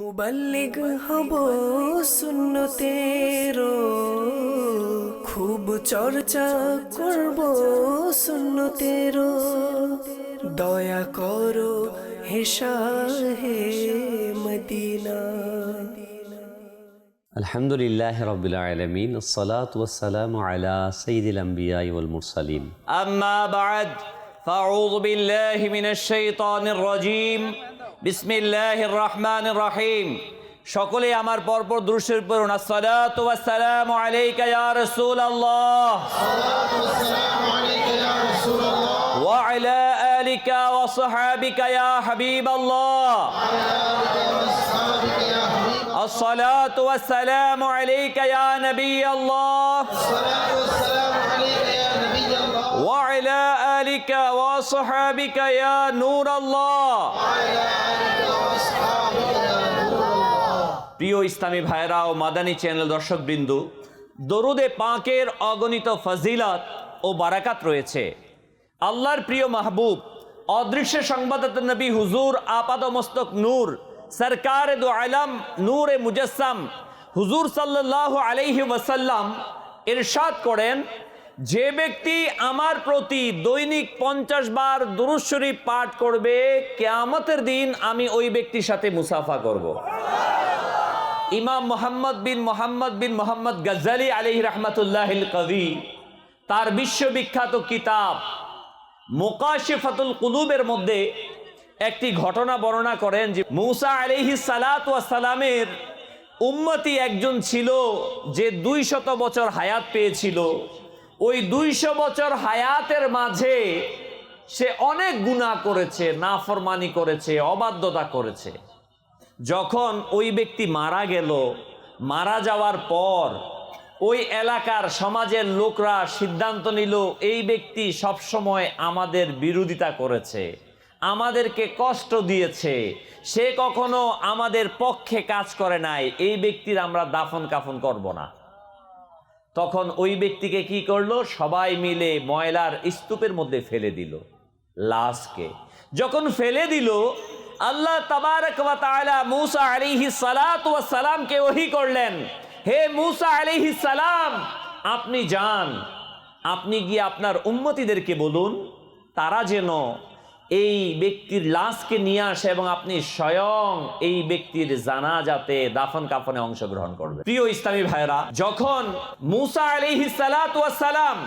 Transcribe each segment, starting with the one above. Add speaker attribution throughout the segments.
Speaker 1: মুবাল্লিগ হব সুন্নতের খুব চর্চা করব সুন্নতের দয়া করো হেসা মদিনা।
Speaker 2: আলহামদুলিল্লাহ রবিল আলমিন সালাত ওয়াসালাম
Speaker 3: আলা সঈদুল আম্বিয়া ওয়াল মুরসালিন। আম্মা বাদ بسم الله الرحمن الرحيم সকলে আমার পরপর দৃশ্যের পড়ুন আসসালাতু ওয়াসসালামু আলাইকা ইয়া রাসূলুল্লাহ وعلى آلك وصحابك يا حبيب الله الصلاة والسلام عليك يا نبي الله وعلى آلك وصحابك يا نور الله প্রিয় ইসলামী ভাইরা ও মাদানী চ্যানেল দর্শকবৃন্দু দরুদে পাকের অগণিত ফজিলত ও বারাকাত রয়েছে আল্লাহর প্রিয় মাহবুব অদৃশ্য সংবাদদাতা নবী হুজুর আপাদ মস্তক নূর সরকার দু আলম নূর এ মুজাসসাম হুজুর সাল্লাল্লাহু আলাইহি ওয়াসাল্লাম ইরশাদ করেন যে ব্যক্তি আমার প্রতি দৈনিক পঞ্চাশ বার দুরুদ শরীফ পাঠ করবে, কেয়ামতের দিন আমি ওই ব্যক্তির সাথে মুসাফা করব। ইমাম মোহাম্মদ বিন মোহাম্মদ বিন মোহাম্মদ গজ্জালি আলহি রহমতুল্লাহ কবি তার বিশ্ববিখ্যাত কিতাব মোকাশিফাতুল কুলুবের মধ্যে একটি ঘটনা বর্ণনা করেন যে মৌসা আলহি সালাত সালামের উম্মতি একজন ছিল যে দুই শত বছর হায়াত পেয়েছিল ওই দুইশো বছর হায়াতের মাঝে সে অনেক গুণা করেছে, নাফরমানি করেছে, অবাধ্যতা করেছে। যখন ওই ব্যক্তি মারা গেল, মারা যাওয়ার পর ওই এলাকার সমাজের লোকরা সিদ্ধান্ত নিল, এই ব্যক্তি সবসময় আমাদের বিরোধিতা করেছে, আমাদেরকে কষ্ট দিয়েছে, সে কখনো আমাদের পক্ষে কাজ করে নাই, এই ব্যক্তির আমরা দাফন কাফন করব না। তখন ওই ব্যক্তিকে কি করল? সবাই মিলে ময়লার স্তূপের মধ্যে ফেলে দিল, লাশকে। যখন ফেলে দিল, আল্লাহ তাবারক মূসা আলাইহিস সালাতু ওয়াস সালামকে ওহী করলেন, হে মুসা আলাইহিস সালাম, আপনি যান। আপনি গিয়ে আপনার উম্মতিদেরকে বলুন, তারা যেন এই ব্যক্তির লাশকে নিয়ে আসে এবং আপনি স্বয়ং এই ব্যক্তির জানাজাতে দাফন কাফনে অংশগ্রহণ করবে প্রিয় ইসলামী ভাইরা যখন মুসা ওয়াস সালাম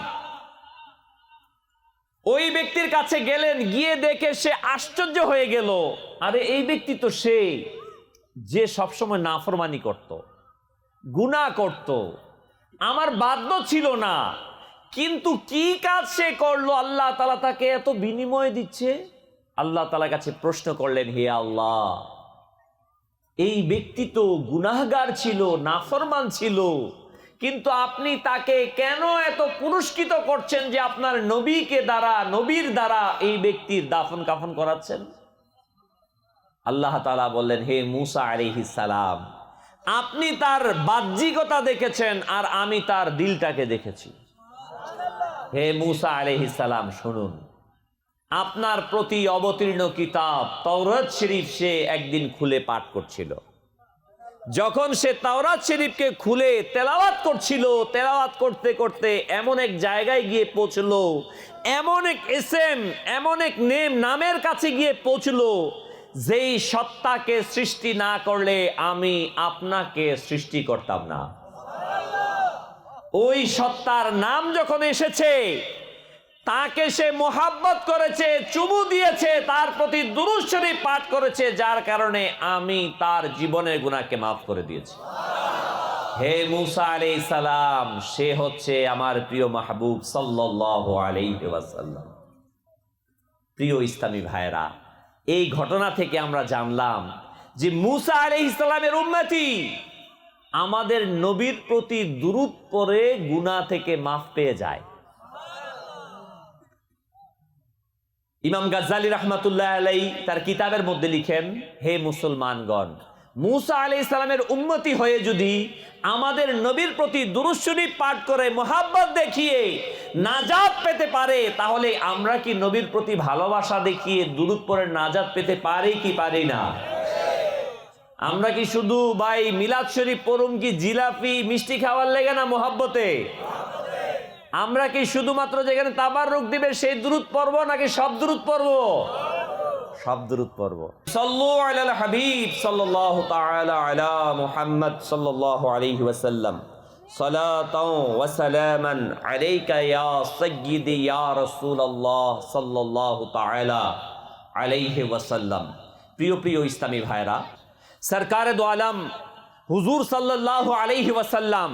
Speaker 3: ওই ব্যক্তির কাছে গেলেন, গিয়ে দেখে সে আশ্চর্য হয়ে গেল। আরে, এই ব্যক্তি তো সে যে সবসময় নাফরমানি করত, গুনাহ করত। আমার বাধ্য ছিল না। কিন্তু কি কাজ সে করল? আল্লাহ তালা তাকে এত বিনিময় দিচ্ছে? আল্লাহ তালা কাছে প্রশ্ন করলেন, হে আল্লাহ, এই ব্যক্তি তো গুনাহগার ছিল, নাফরমান ছিল, কিন্তু আপনি তাকে কেন এত পুরস্কৃত করছেন যে আপনার নবীকে দ্বারা, নবীর দ্বারা এই ব্যক্তির দাফন কাফন করাচ্ছেন? আল্লাহ তালা বললেন, হে মুসা আলিহিস সালাম, আপনি তার বাহ্যিকতা দেখেছেন আর আমি তার দিলটাকে দেখেছি। হে মুসা সালাম, শুনুন। আপনার প্রতি অবতীর্ণ কিতাব তৌরত শরীফ সে একদিন খুলে পাঠ করছিল। যখন সে তাওরাত শরীফকে খুলে তেলাওয়াত করছিল, তেলাওয়াত করতে করতে এমন এক জায়গায় গিয়ে পৌঁছলো, এমন এক এসএম, এমন এক নেম নামের কাছে গিয়ে পৌঁছলো, যেই সত্তাকে সৃষ্টি না করলে আমি আপনাকে সৃষ্টি করতাম না। ওই সত্তার নাম যখন এসেছে, তাকে সে মোহাব্বত করেছে, চুমু দিয়েছে, তার প্রতি দুরুশ্বরী পাঠ করেছে, যার কারণে আমি তার জীবনের গুণাকে মাফ করে দিয়েছি। হে মুসা আলাই সালাম, সে হচ্ছে আমার প্রিয় মাহবুব ওয়াসাল্লাম। প্রিয় ইসলামী ভাইরা এই ঘটনা থেকে আমরা জানলাম যে মুসা আলি ইসলামের উন্নতি আমাদের নবীর প্রতি দূরত পরে গুণা থেকে মাফ পেয়ে যায়। ইমাম গাজ্জালি রহমাতুল্লাহ আলাই তার কিতাবের মধ্যে লিখেন, হে মুসলমানগণ, মুসা আলি ইসলামের উন্নতি হয়ে যদি আমাদের নবীর প্রতি দুরুশ্বরী পাঠ করে মোহাব্বত দেখিয়ে নাজাত পেতে পারে, তাহলে আমরা কি নবীর প্রতি ভালোবাসা দেখিয়ে দুরুদ পরে নাজাত পেতে পারি কি পারি না? আমরা কি শুধু ভাই মিলাদ শরীফ পড়ুম কি জিলাপি মিষ্টি খাওয়ার লেগে না মোহাব্বতে? আমরা কি শুধুমাত্র যেখানে তাবার রোগ দিবে সেই দূরত পড়ব নাকি সব দূরত পড়ব? সব দূরত আলাল হাবিব মুহাম্মদ সাল্লাল্লাহু ওয়াসাল্লাম। ওয়াসাল্লাম। প্রিয় প্রিয় ইসলামী ভাইরা সরকার দো আলম, হুজুর সাল্লাল্লাহু আলাইহি ওয়াসাল্লাম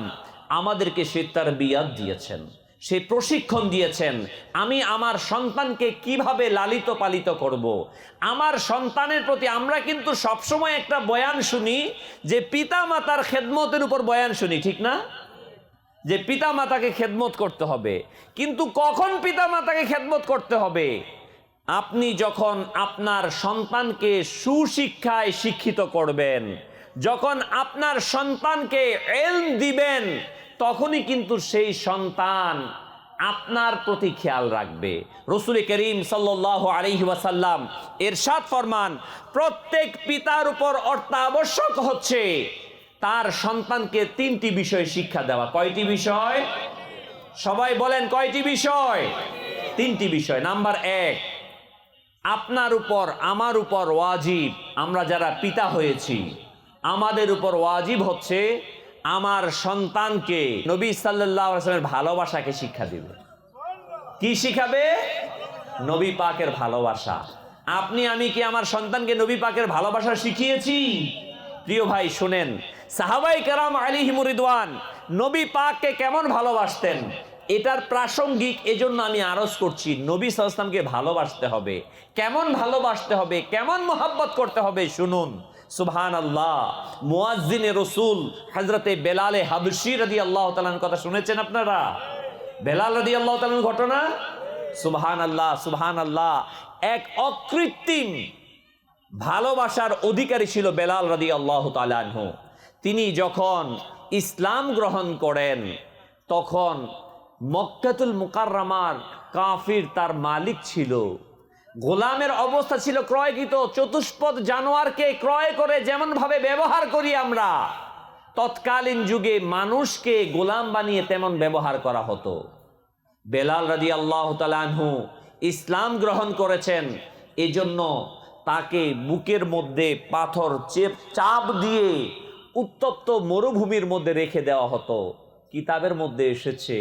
Speaker 3: আমাদেরকে সে তার বিয়াদ দিয়েছেন, সে প্রশিক্ষণ দিয়েছেন, আমি আমার সন্তানকে কীভাবে লালিত পালিত করব। আমার সন্তানের প্রতি আমরা কিন্তু সবসময় একটা বয়ান শুনি যে পিতা মাতার খেদমতের উপর বয়ান শুনি, ঠিক না? যে পিতা মাতাকে খেদমত করতে হবে। কিন্তু কখন পিতা মাতাকে খেদমত করতে হবে? আপনি যখন আপনার সন্তানকে সুশিক্ষায় শিক্ষিত করবেন, যখন আপনার সন্তানকে এলম দিবেন, তখনই কিন্তু সেই সন্তান আপনার প্রতি খেয়াল রাখবে। রসুল করিম সাল্লাহ আলহি ওয়াসাল্লাম এরশাদ ফরমান, প্রত্যেক পিতার উপর অর্থাবশ্যক হচ্ছে তার সন্তানকে তিনটি বিষয় শিক্ষা দেওয়া। কয়টি বিষয়? সবাই বলেন কয়টি বিষয়? তিনটি বিষয়। নাম্বার এক আপনার উপর, আমার উপর ওয়াজিব। আমরা যারা পিতা হয়েছি, আমাদের উপর ওয়াজিব হচ্ছে আমার সন্তানকে নবী সাল্লাহ আসলামের ভালোবাসাকে শিক্ষা দিবে। কি শিখাবে? নবী পাকের ভালোবাসা। আপনি, আমি কি আমার সন্তানকে নবী পাকের ভালোবাসা শিখিয়েছি? প্রিয় ভাই, শোনেন। সাহাবাই কারাম আলী হিমুরিদওয়ান নবী পাককে কেমন ভালোবাসতেন? এটার প্রাসঙ্গিক এজন্য আমি আরজ করছি, নবী সাল্লামকে ভালোবাসতে হবে। কেমন ভালোবাসতে হবে, কেমন মোহাব্বত করতে হবে শুনুন। সুবহান আল্লাহ মুয়াজ্জিনে রসুল হজরতে বেলালে হাবশি রদি আল্লাহ তালার কথা শুনেছেন আপনারা? বেলাল রদি আল্লাহ তালার ঘটনা? সুবহান আল্লাহ সুবহান আল্লাহ এক অকৃত্রিম ভালোবাসার অধিকারী ছিল বেলাল রাদি আল্লাহ তালাহ তিনি যখন ইসলাম গ্রহণ করেন, তখন মক্কাতুল মুকাররামার কাফির তার মালিক ছিল। গোলামের অবস্থা ছিল ক্রয়কৃত। চতুষ্পদ জানোয়ারকে ক্রয় করে যেমন ভাবে ব্যবহার করি আমরা, তৎকালীন যুগে মানুষকে গোলাম বানিয়ে তেমন ব্যবহার করা হতো। বেলাল রাজি আল্লাহ তালানহু ইসলাম গ্রহণ করেছেন। এজন্য তাকে বুকের মধ্যে পাথর চেপ, চাপ দিয়ে উত্তপ্ত মরুভূমির মধ্যে রেখে দেওয়া হতো। কিতাবের মধ্যে এসেছে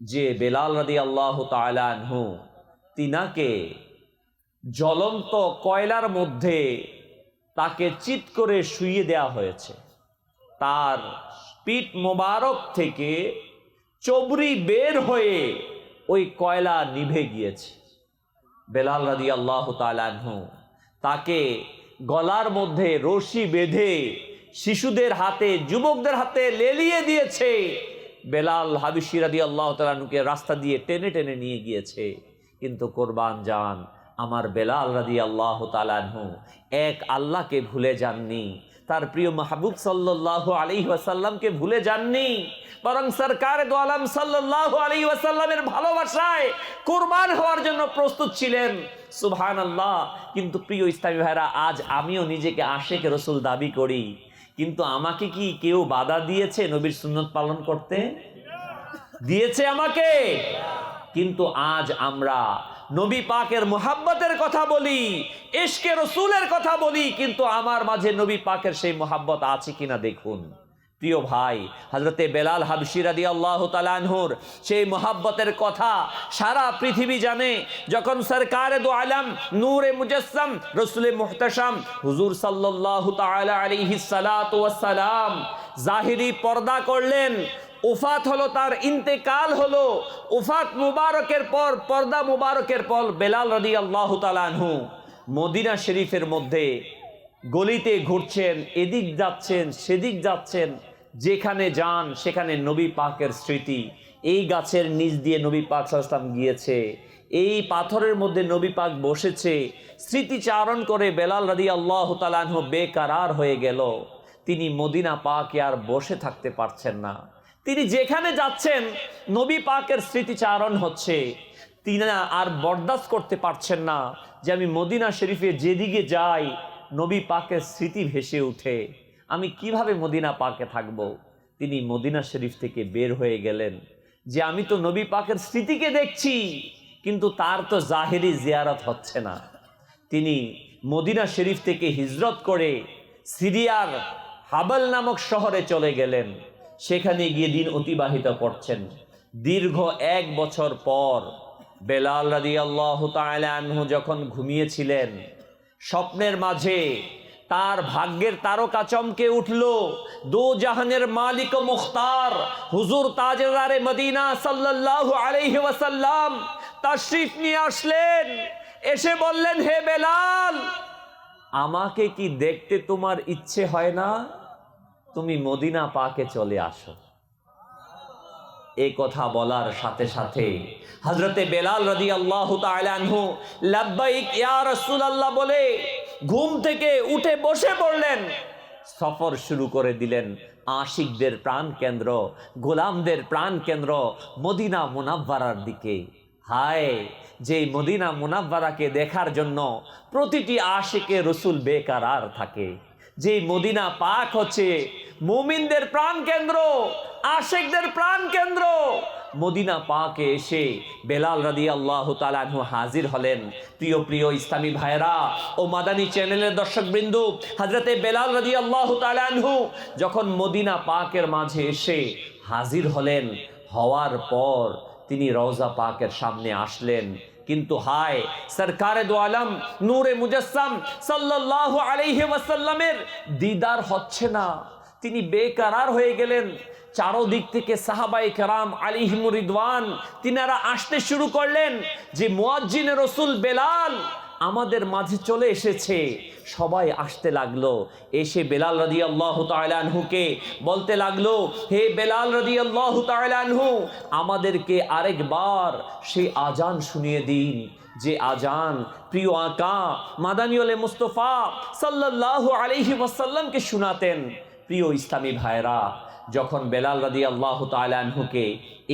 Speaker 3: যে বেলাল রাদি আল্লাহ তালানহু তিনাকে জ্বলন্ত কয়লার মধ্যে তাকে চিত করে শুইয়ে দেওয়া হয়েছে। তার পিঠ মোবারক থেকে চবরি বের হয়ে ওই কয়লা নিভে গিয়েছে। বেলাল রাদি আল্লাহ তালানহু তাকে গলার মধ্যে রশি বেঁধে শিশুদের হাতে, যুবকদের হাতে লেলিয়ে দিয়েছে। বেলাল হাবিসি রাদি আল্লাহ তালানুকে রাস্তা দিয়ে টেনে টেনে নিয়ে গিয়েছে। কিন্তু কোরবান যান। আমার বেলাল রাদি আল্লাহ তালানহু এক আল্লাহকে ভুলে যাননি। তার প্রিয় মাহবুব সাল্লাহ আলী ওয়াসাল্লামকে ভুলে যাননি। বরং সরকার দোয়ালাম সাল্লাহ আলী ওয়াসাল্লামের ভালোবাসায় কোরবান হওয়ার জন্য প্রস্তুত ছিলেন। সুবহান আল্লাহ কিন্তু প্রিয় ইসলামী ভাইরা আজ আমিও নিজেকে আশেক রসুল দাবি করি। কিন্তু আমাকে কি কেউ বাধা দিয়েছে নবীর সুন্নত পালন করতে? দিয়েছে আমাকে। কিন্তু আজ আমরা নবী পাকের মোহাব্বতের কথা বলি এশকে রসুলের কথা বলি, কিন্তু আমার মাঝে নবী পাকের সেই মোহাব্বত আছে কিনা দেখুন। প্রিয় ভাই হজরতে বেলাল হাবশিরাদি আল্লাহ তালানহুর সেই মোহাব্বতের কথা সারা পৃথিবী জানে, যখন সরকার দু আলম নূরে মুজসম রসুলে মুহতাসাম হুজুর সাল্লাহ তালা আলিহি জাহিরি পর্দা করলেন। উফাত হলো তার ইন্তেকাল হলো। উফাত মুবারকের পর, পর্দা মুবারকের পর বেলাল রদি আল্লাহ তালানহু মদিনা শরীফের মধ্যে গলিতে ঘুরছেন, এদিক যাচ্ছেন, সেদিক যাচ্ছেন। যেখানে যান, সেখানে নবী পাকের স্মৃতি। এই গাছের নিচ দিয়ে নবী পাক সাল্লাম গিয়েছে। এই পাথরের মধ্যে নবী পাক বসেছে। স্মৃতিচারণ করে বেলাল রাদি আল্লাহ তালানহু বেকারার হয়ে গেল। তিনি মদিনা পাকে আর বসে থাকতে পারছেন না। তিনি যেখানে যাচ্ছেন, নবী পাকের স্মৃতিচারণ হচ্ছে। তিনি আর বরদাস্ত করতে পারছেন না যে আমি মদিনা শরীফে যেদিকে যাই, নবী পাকের স্মৃতি ভেসে উঠে। আমি কীভাবে মদিনা পাকে থাকব? তিনি মদিনা শরীফ থেকে বের হয়ে গেলেন যে, আমি তো নবী পাকের স্মৃতিকে দেখছি, কিন্তু তার তো জাহেরি জিয়ারত হচ্ছে না। তিনি মদিনা শরীফ থেকে হিজরত করে সিরিয়ার হাবল নামক শহরে চলে গেলেন। সেখানে গিয়ে দিন অতিবাহিত করছেন। দীর্ঘ এক বছর পর বেলাল রাদি আল্লাহ আনহু যখন ঘুমিয়েছিলেন, স্বপ্নের মাঝে তার ভাগ্যের তারকা চমকে উঠল। দো জাহানের মালিক মুখতার, হুজুর তাজেদারে মদিনা সাল্লাল্লাহু আলাইহি ওয়াসাল্লাম তাশরিফ নিয়ে আসলেন। এসে বললেন, হে বেলাল, আমাকে কি দেখতে তোমার ইচ্ছে হয় না? তুমি মদিনা পাকে চলে আসো। এই কথা বলার সাথে সাথে হজরতে বেলাল রদি আল্লাহ আনহু লাব্বাইক, ইয়া রাসূলুল্লাহ, বলে ঘুম থেকে উঠে বসে পড়লেন। সফর শুরু করে দিলেন আশিকদের প্রাণ কেন্দ্র, গোলামদের প্রাণ কেন্দ্র মদিনা মুনাব্বারার দিকে। হায় যে মদিনা মুনাব্বারাকে দেখার জন্য প্রতিটি আশিকে রসুল বেকারার থাকে। যে মদিনা পাক হচ্ছে, মুমিনদের প্রাণ কেন্দ্র, আশেকদের প্রাণ কেন্দ্র মদিনা পাকে এসে বেলাল রাদি আল্লাহ তালানহু হাজির হলেন। প্রিয় প্রিয় ইসলামী ভাইরা ও মাদানী চ্যানেলের দর্শক বিন্দু হাজরতে বেলাল রাদি আল্লাহ যখন মদিনা পাকের মাঝে এসে হাজির হলেন, হওয়ার পর তিনি রওজা পাকের সামনে আসলেন। কিন্তু হায়, সরকারে দো আলম, নূরে মুজাসসাম সাল্লাল্লাহু আলাইহি ওয়াসাল্লামের দিদার হচ্ছে না। তিনি বেকারার হয়ে গেলেন। চারোদিক থেকে সাহাবাই কেরাম আলিহিমুর রিদওয়ান, তিনারা আসতে শুরু করলেন যে, মুয়াজ্জিনে রসুল বেলাল আমাদের মাঝে চলে এসেছে। সবাই আসতে লাগল। এসে বেলাল রদি আল্লাহ তালানহুকে বলতে লাগল, হে বেলাল রদি আল্লাহ তালানহু আমাদেরকে আরেকবার সেই আজান শুনিয়ে দিন। যে আজান প্রিয় আকা মাদানিউল মুস্তফা সাল্লাল্লাহু আলাইহি ওয়াসাল্লামকে শোনাতেন। প্রিয় ইসলামী ভাইরা যখন বেলাল রাদি আল্লাহ তালানহুকে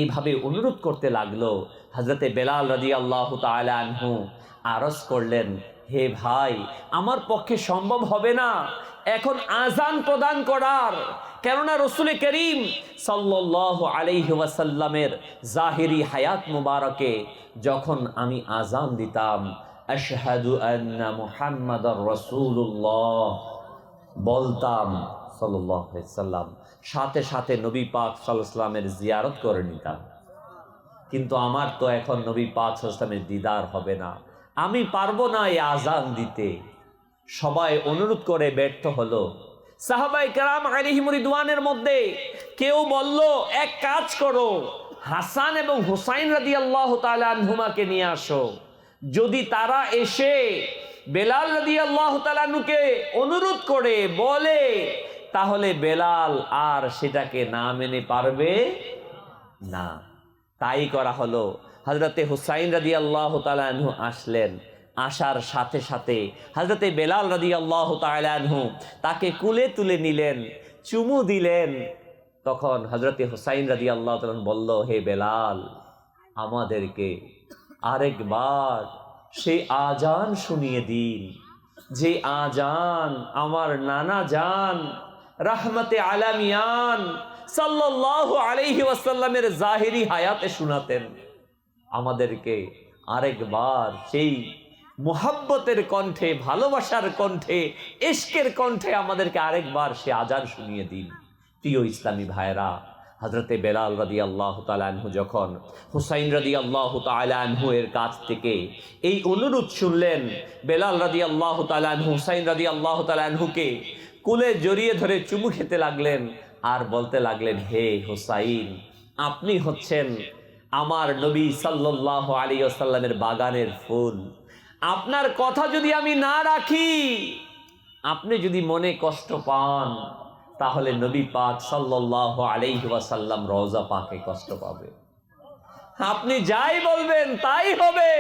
Speaker 3: এইভাবে অনুরোধ করতে লাগল হজরতে বেলাল রাদি আল্লাহ তালানহু আরজ করলেন, হে ভাই, আমার পক্ষে সম্ভব হবে না। এখন আজান প্রদান করার। কেননা রসুল করিম সাল্লাহ আলাইহি ওয়াসাল্লামের জাহিরি হায়াত মুবারকে যখন আমি আজান দিতাম মুহাম্মাদার রাসূলুল্লাহ, বলতাম সাল্লাহ সাল্লাম সাথে সাথে নবী পাক সাল্লামের জিয়ারত করে নিতাম কিন্তু আমার তো এখন নবী পাক সাল্লামের দিদার হবে না। আমি পারব না এই আজান দিতে। সবাই অনুরোধ করে ব্যর্থ হলো। সাহাবাই কারাম আলিহিমুরিদওয়ানের মধ্যে কেউ বলল, এক কাজ করো, হাসান এবং হুসাইন রাদি আল্লাহ তালুমাকে নিয়ে আসো। যদি তারা এসে বেলাল রাদি আল্লাহ তালানুকে অনুরোধ করে বলে তাহলে বেলাল আর সেটাকে না মেনে পারবে না। তাই করা হলো। হজরতে হুসাইন রাদি আল্লাহ তালানহু আসলেন। আসার সাথে সাথে হজরতে বেলাল রাদি আল্লাহ তালানহু তাকে কুলে তুলে নিলেন, চুমু দিলেন। তখন হজরতে হুসাইন রাদি আল্লাহ তালন বলল, হে বেলাল, আমাদেরকে আরেকবার সেই আজান শুনিয়ে দিন। যে আজান আমার নানা জান রাহমতে আলামিয়ান সাল্লাল্লাহু আলাইহি ওয়াসাল্লামের জাহিরি হায়াতে শোনাতেন। আমাদেরকে আরেকবার সেই মোহাব্বতের কণ্ঠে, ভালোবাসার কণ্ঠে, ইশকের কণ্ঠে আমাদেরকে আরেকবার সে আজান শুনিয়ে দিন। প্রিয় ইসলামী ভাইরা হজরতে বেলাল রাদি আল্লাহ তালানহু যখন, হুসাইন রাদি আল্লাহ তালানহু এর কাছ থেকে এই অনুরোধ শুনলেন, বেলাল রাদি আল্লাহ তালানহু হুসাইন রাদি আল্লাহ তালানহুকে কুলে জড়িয়ে ধরে চুমু খেতে লাগলেন আর বলতে লাগলেন, হে হুসাইন, আপনি হচ্ছেন আমার নবী সাল্লাহ আলী আসাল্লামের বাগানের ফুল। আপনার কথা যদি আমি না রাখি, আপনি যদি মনে কষ্ট পান, তাহলে নবী পাক সাল্লাহ আলাইহি ওয়াসাল্লাম রওজা পাকে কষ্ট পাবে। আপনি যাই বলবেন, তাই হবে।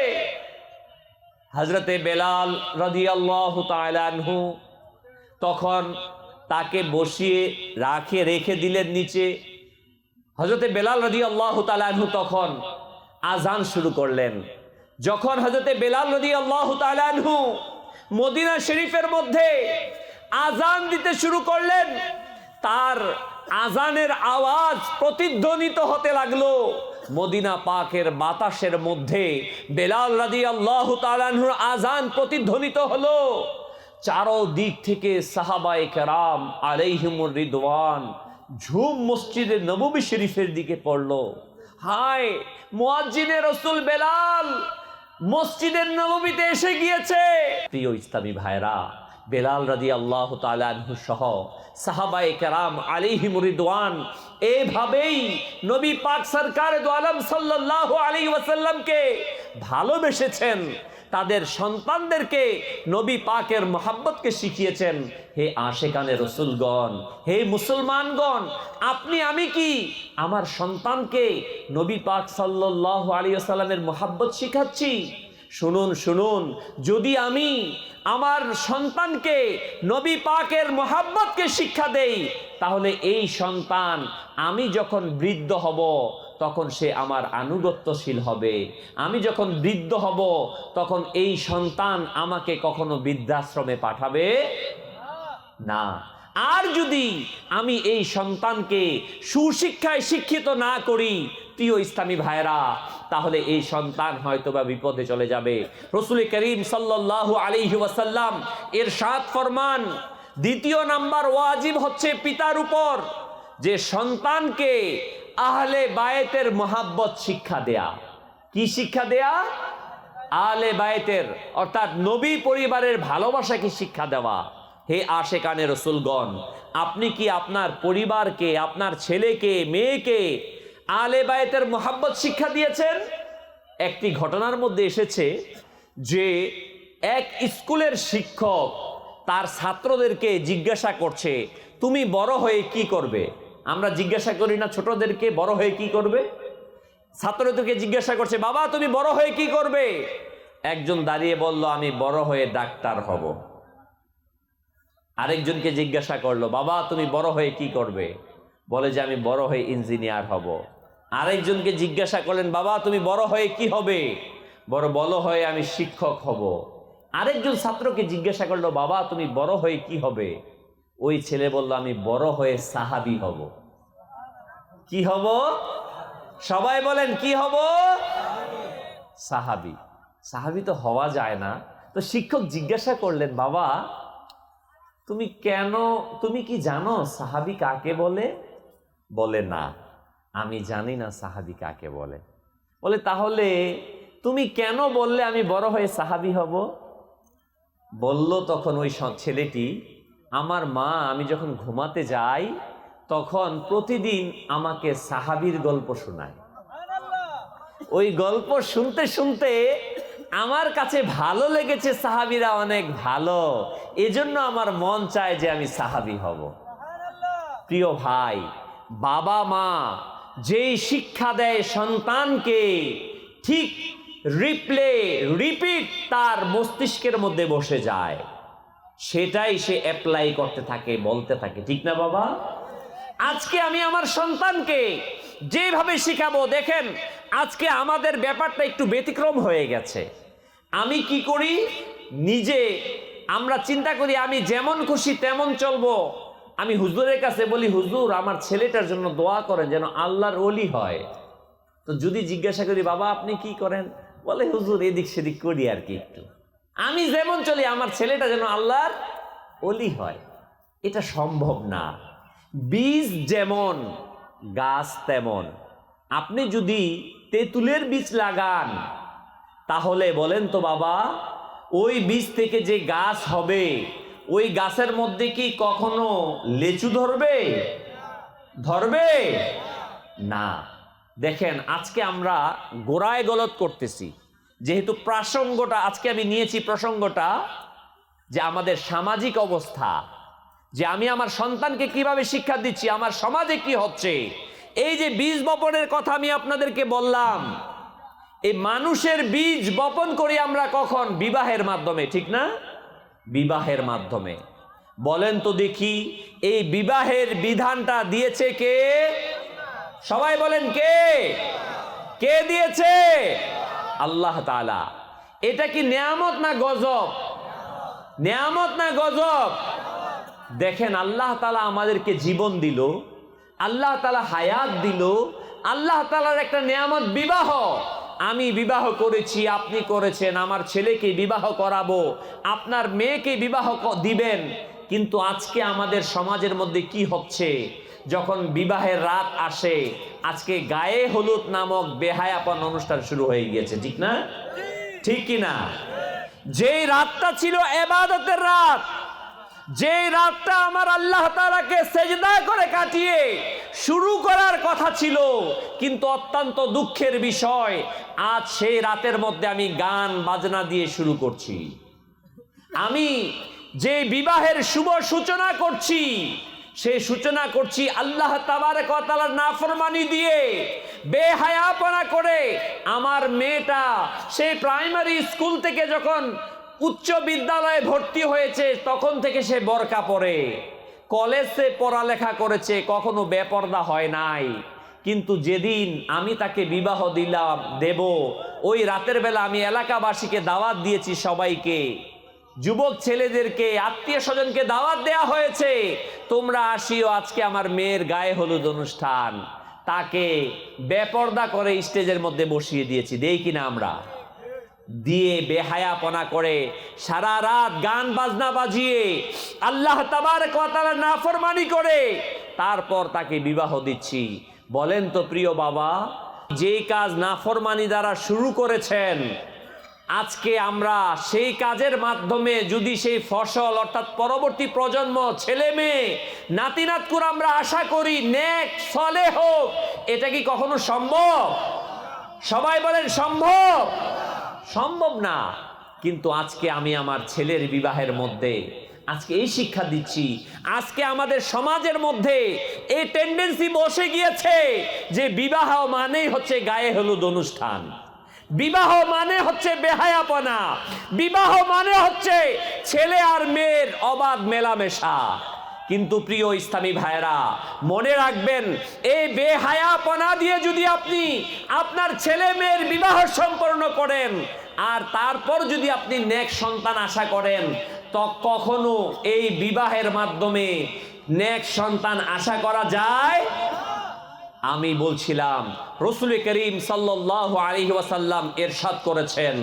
Speaker 3: হজরতে বেলাল রাদিয়াল্লাহু তাআলা আনহু তখন তাকে বসিয়ে রাখে, রেখে দিলেন নিচে। হজরতে বেলাল রাদি আল্লাহ তালাহু তখন আজান শুরু করলেন। যখন হজরতে বেলাল রদি আল্লাহ তালাহু মদিনা শরীফের মধ্যে আজান দিতে শুরু করলেন, তার আজানের আওয়াজ প্রতিধ্বনিত হতে লাগল। মদিনা পাকের বাতাসের মধ্যে বেলাল রাদি আল্লাহ তালানহুর আজান প্রতিধ্বনিত হলো। চারো দিক থেকে সাহাবায়ে কেরাম আলাইহিমুর রিদওয়ান ঝুম মসজিদের নববী শরীফের দিকে পড়ল। হায়, মুয়াজ্জিনে রসুল বেলাল মসজিদের নবমীতে এসে গিয়েছে। প্রিয় ইসলামী ভাইরা বেলাল রাদি আল্লাহ তালু সহ সাহাবায়ে কেরাম মুরিদওয়ান এভাবেই নবী পাক সরকার দোয়ালাম সাল্লাহ আলী ওয়াসাল্লামকে ভালোবেসেছেন। তাদের সন্তানদেরকে নবী পাকের মোহাব্বতকে শিখিয়েছেন, হে আশেকানে রসুলগণ, হে মুসলমানগণ, আপনি আমি কি? আমার সন্তানকে নবী পাক সাল্লাহ আলী আসাল্লামের মোহাব্বত শিখাচ্ছি? শুনুন শুনুন, যদি আমি আমার সন্তানকে নবী পাকের মোহাব্বতকে শিক্ষা দেই, তাহলে এই সন্তান আমি যখন বৃদ্ধ হব তখন সে আমার আনুগত্যশীল হবে। আমি যখন বৃদ্ধ হব, তখন এই সন্তান আমাকে কখনো বৃদ্ধাশ্রমে পাঠাবে না। আর যদি আমি এই সন্তানকে সুশিক্ষায় শিক্ষিত না করি, প্রিয় ইসলামী ভাইরা তাহলে এই সন্তান হয়তোবা বিপদে চলে যাবে। রসুল করিম সাল্লাহ আলিহি ওয়াসাল্লাম এর সাত ফরমান, দ্বিতীয় নাম্বার ওয়াজিব হচ্ছে পিতার উপর। যে সন্তানকে আহলে বায়েতের মোহাব্বত শিক্ষা দেয়া। কি শিক্ষা দেয়া? আলে বায়েতের অর্থাৎ নবী পরিবারের ভালোবাসাকে শিক্ষা দেওয়া? হে আশেকানে রসুলগণ, আপনি কি আপনার পরিবারকে, আপনার ছেলেকে, মেয়েকে আলে বায়েতের মোহাব্বত শিক্ষা দিয়েছেন? একটি ঘটনার মধ্যে এসেছে যে এক স্কুলের শিক্ষক তার ছাত্রদেরকে জিজ্ঞাসা করছে, তুমি বড় হয়ে কি করবে? আমরা জিজ্ঞাসা করি না, ছোটদেরকে বড় হয়ে কি করবে? ছাত্র তোকে জিজ্ঞাসা করছে, বাবা, তুমি বড় হয়ে কি করবে? একজন দাঁড়িয়ে বলল, আমি বড় হয়ে ডাক্তার হব। আরেকজনকে জিজ্ঞাসা করল, বাবা, তুমি বড় হয়ে কি করবে? বলে যে, আমি বড় হয়ে ইঞ্জিনিয়ার হব। আরেকজনকে জিজ্ঞাসা করলেন, বাবা, তুমি বড় হয়ে কি হবে? বড় বড় হয়ে আমি শিক্ষক হব। আরেকজন ছাত্রকে জিজ্ঞাসা করল, বাবা, তুমি বড় হয়ে কি হবে? ওই ছেলে বলল, আমি বড় হয়ে সাহাবি হব। কি হব? সবাই বলেন, কি হব? সাহাবি। সাহাবি তো হওয়া যায় না। তো শিক্ষক জিজ্ঞাসা করলেন, বাবা, তুমি কেন, তুমি কি জানো সাহাবি কাকে বলে? বলে, না, আমি জানি না সাহাবি কাকে বলে। বলে, তাহলে তুমি কেন বললে আমি বড় হয়ে সাহাবি হব? বলল তখন ওই ছেলেটি আমার মা, আমি যখন ঘুমাতে যাই, তখন প্রতিদিন আমাকে সাহাবির গল্প শোনায়। ওই গল্প শুনতে শুনতে আমার কাছে ভালো লেগেছে, সাহাবিরা অনেক ভালো। এজন্য আমার মন চায় যে আমি সাহাবি হব। প্রিয় ভাই, বাবা মা যেই শিক্ষা দেয় সন্তানকে, ঠিক রিপ্লে, রিপিট তার মস্তিষ্কের মধ্যে বসে যায়। সেটাই সে অ্যাপ্লাই করতে থাকে, বলতে থাকে। ঠিক না বাবা? আজকে আমি আমার সন্তানকে যেভাবে শিখাবো, দেখেন, আজকে আমাদের ব্যাপারটা একটু ব্যতিক্রম হয়ে গেছে। আমি কি করি? নিজে, আমরা চিন্তা করি, আমি যেমন খুশি তেমন চলবো। আমি হুজুরের কাছে বলি, হুজুর, আমার ছেলেটার জন্য দোয়া করেন যেন আল্লাহর ওলি হয়। তো যদি জিজ্ঞাসা করি, বাবা, আপনি কি করেন? বলে, হুজুর এদিক সেদিক করি আর কি একটু। আমি যেমন চলি, আমার ছেলেটা যেন আল্লাহর অলি হয়। এটা সম্ভব না। বীজ যেমন, গাছ তেমন। আপনি যদি তেঁতুলের বীজ লাগান, তাহলে বলেন তো বাবা, ওই বীজ থেকে যে গাছ হবে, ওই গাছের মধ্যে কি কখনো লেচু ধরবে? ধরবে? না। দেখেন, আজকে আমরা গোড়ায় গলত করতেছি। যেহেতু প্রাসঙ্গটা, আজকে আমি নিয়েছি প্রসঙ্গটা যে আমাদের সামাজিক অবস্থা, যে আমি আমার সন্তানকে কীভাবে শিক্ষা দিচ্ছি, আমার সমাজে কি হচ্ছে, এই যে বীজ বপনের কথা আমি আপনাদেরকে বললাম, এই মানুষের বীজ বপন করি আমরা কখন? বিবাহের মাধ্যমে, ঠিক না? বিবাহের মাধ্যমে। বলেন তো দেখি, এই বিবাহের বিধানটা দিয়েছে কে? সবাই বলেন কে? কে দিয়েছে? আল্লাহ তাআলা। এটা কি নেয়ামত না গজব? নিয়ামত না গজব? দেখেন, আল্লাহ তালা আমাদেরকে জীবন দিল, আল্লাহ তালা হায়াত দিল, আল্লাহ তালার একটা নিয়ামত বিবাহ। আমি বিবাহ করেছি, আপনি করেছেন, আমার ছেলেকে বিবাহ করাবো, আপনার মেয়েকে বিবাহ দিবেন। কিন্তু আজকে আমাদের সমাজের মধ্যে কি হচ্ছে? যখন বিবাহের রাত আসে, আজকে গায়ে হলুদ নামক বেহায়াপন অনুষ্ঠান শুরু হয়ে গিয়েছে, ঠিক না? ঠিক কি না? যেই রাতটা ছিল এবাদতের রাত যে রাতটা আমার আল্লাহ তাআলাকে সেজদা করে কাটিয়ে শুরু করার কথা ছিল, কিন্তু অত্যন্ত দুঃখের বিষয়, আজ সেই রাতের মধ্যে আমি গান বাজনা দিয়ে শুরু করছি। আমি যে বিবাহের শুভ সূচনা করছি সেই সূচনা করছি আল্লাহ নাফরমানি দিয়ে। বেহায়াপনা করে আমার মেয়েটা সেই প্রাইমারি স্কুল থেকে যখন উচ্চ বিদ্যালয়ে ভর্তি হয়েছে, তখন থেকে সে বরকা পরে। কলেজে পড়ালেখা করেছে, কখনো বেপর্দা হয় নাই। কিন্তু যেদিন আমি তাকে বিবাহ দিলাম, দেব, ওই রাতের বেলা আমি এলাকাবাসীকে দাওয়াত দিয়েছি সবাইকে। যুবক ছেলেদেরকে, আত্মীয় স্বজনকে দাওয়াত দেয়া হয়েছে। তোমরা আসিও, আজকে আমার মেয়ের গায়ে হলুদ অনুষ্ঠান। তাকে বেপর্দা করে স্টেজের মধ্যে বসিয়ে দিয়েছি। দেই কিনা আমরা? দিয়ে বেহায়াপনা করে সারা রাত গান, বাজনা বাজিয়ে আল্লাহ তাবার কথার নাফরমানি করে তারপর তাকে বিবাহ দিচ্ছি। বলেন তো, প্রিয় বাবা, যেই কাজ নাফরমানি দ্বারা শুরু করেছেন আজকে আমরা সেই কাজের মাধ্যমে যদি সেই ফসল অর্থাৎ পরবর্তী প্রজন্ম, ছেলে মেয়ে, নাতি নাতকুর আমরা আশা করি নেক, ফলে হোক, এটা কি কখনো সম্ভব? সবাই বলেন সম্ভব। সম্ভব না। কিন্তু আজকে আমি আমার ছেলের বিবাহের মধ্যে, আজকে এই শিক্ষা দিচ্ছি, আজকে আমাদের সমাজের মধ্যে এই টেন্ডেন্সি বসে গিয়েছে যে বিবাহ মানেই হচ্ছে গায়ে হলুদ অনুষ্ঠান। বিবাহ মানে হচ্ছে বেহায়াপনা। বিবাহ মানে হচ্ছে ছেলে আর মেয়ের অবাধ মেলামেশা। কিন্তু প্রিয় ইসলামী ভাইরা মনে রাখবেন, এই বেহায়াপনা দিয়ে যদি আপনি আপনার ছেলে মেয়ের বিবাহ সম্পন্ন করেন, আর তারপর যদি আপনি নেক সন্তান আশা করেন, তো কখনো এই বিবাহের মাধ্যমে নেক সন্তান আশা করা যায় আমি বলছিলাম, রসুল করিম সাল্লাহ আলী ওয়াসাল্লাম এরশাদ করেছেন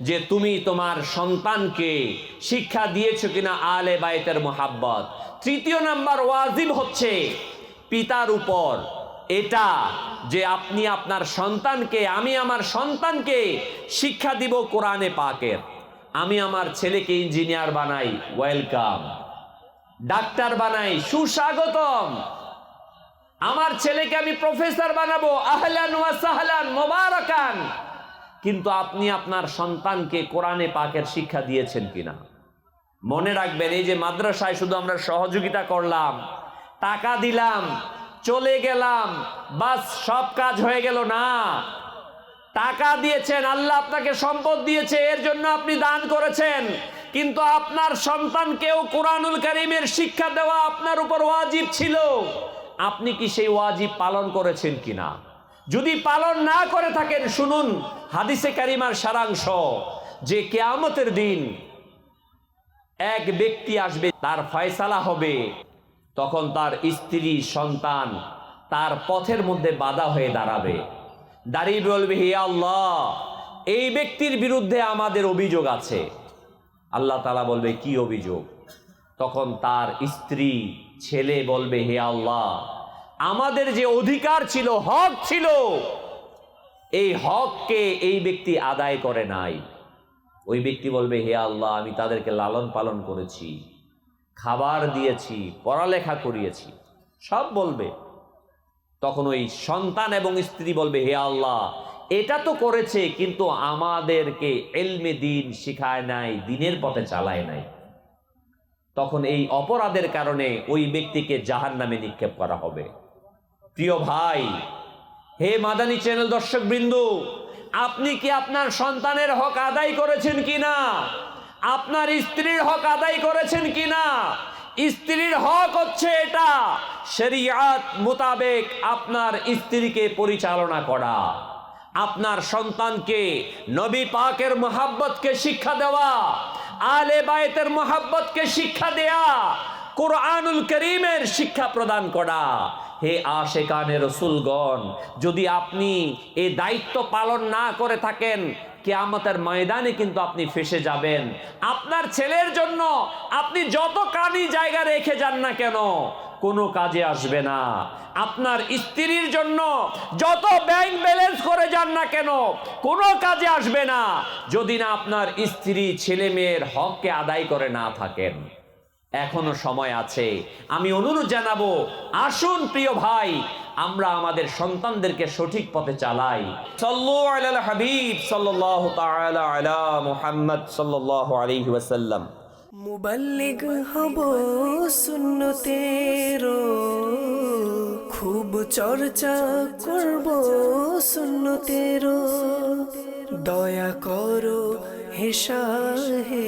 Speaker 3: যে তুমি তোমার সন্তানকে শিক্ষা দিয়েছ কিনা আলে বাইতের মোহাব্বত। তৃতীয় নাম্বার ওয়াজিব হচ্ছে পিতার উপর। এটা যে আপনি আপনার সন্তানকে, আমি আমার সন্তানকে শিক্ষা দিব কোরআনে পাকের। আমি আমার ছেলেকে ইঞ্জিনিয়ার বানাই, ওয়েলকাম। ডাক্তার বানাই, সুস্বাগতম। আমার ছেলেকে আমি প্রফেসর বানাবো। আহলান ওয়া সাহলান, মোবারকান। কিন্তু আপনি আপনার সন্তানকে কোরআনে পাকের শিক্ষা দিয়েছেন কিনা? মনে রাখবেন, এই যে মাদ্রাসায় শুধু আমরা সহযোগিতা করলাম, টাকা দিলাম, চলে গেলাম, বাস, সব কাজ হয়ে গেল না। টাকা দিয়েছেন, আল্লাহ আপনাকে সম্পদ দিয়েছে, এর জন্য আপনি দান করেছেন। কিন্তু আপনার সন্তানকেও কোরআনুল করিমের শিক্ষা দেওয়া আপনার উপর ওয়াজিব ছিল। আপনি কি সেই ওয়াজিব পালন করেছেন কিনা? যদি পালন না করে থাকেন, শুনুন হাদিসে কারিমার সারাংশ, যে কেয়ামতের দিন এক ব্যক্তি আসবে, তার ফয়সালা হবে, তখন তার স্ত্রী, সন্তান তার পথের মধ্যে বাধা হয়ে দাঁড়াবে। দাঁড়িয়ে বলবে, হে আল্লাহ, এই ব্যক্তির বিরুদ্ধে আমাদের অভিযোগ আছে। আল্লাহ তালা বলবে, কি অভিযোগ? তখন তার স্ত্রী ছেলে বলবে, হে আল্লাহ, আমাদের যে অধিকার ছিল, হক ছিল, এই হককে এই ব্যক্তি আদায় করে নাই। ওই ব্যক্তি বলবে, হে আল্লাহ, আমি তাদেরকে লালন পালন করেছি, খাবার দিয়েছি, পড়ালেখা করিয়েছি। সব বলবে। তখন ওই সন্তান এবং স্ত্রী বলবে, হে আল্লাহ, এটা তো করেছে, কিন্তু আমাদেরকে এলমে দিন শিখায় নাই, দিনের পথে চালায় নাই। তখন এই অপরাধের কারণে ওই ব্যক্তিকে জাহান নামে নিক্ষেপ করা হবে। প্রিয় ভাই, হে মাদানী চ্যানেল দর্শক বৃন্দু আপনি কি আপনার সন্তানের হক আদায় করেছেন কিনা? আপনার স্ত্রীর হক আদায় করেছেন কিনা? স্ত্রীর হক হচ্ছে এটা, শরিয়াত মোতাবেক আপনার স্ত্রীকে পরিচালনা করা। আপনার সন্তানকে নবী পাকের মোহাব্বতকে শিক্ষা দেওয়া আলে বায়েতের মোহাব্বতকে শিক্ষা দেয়া, কোরআনুল করিমের শিক্ষা প্রদান করা। হে আশেকানে রসুলগণ, যদি আপনি এ দায়িত্ব পালন না করে থাকেন কেয়ামতের ময়দানে কিন্তু আপনি ফেসে যাবেন। আপনার ছেলের জন্য আপনি যত কানি জায়গা রেখে যান না কেন, কোনো কাজে আসবে না। আপনার স্ত্রীর জন্য যত ব্যাংক ব্যালেন্স করে যান না কেন, কোনো কাজে আসবে না। যদি না আপনার স্ত্রী ছেলে মেয়ের হককে আদায় করে না থাকেন। এখনও সময় আছে। আমি অনুরোধ জানাব, আসুন প্রিয় ভাই আমরা আমাদের সন্তানদেরকে সঠিক পথে চালাই। হাবিব সাল্লাল্লাহু তাআলা
Speaker 1: হব সুন্নতেরো, খুব চর্চা করব সুন্নতেরো। দয়া করো হে শাহে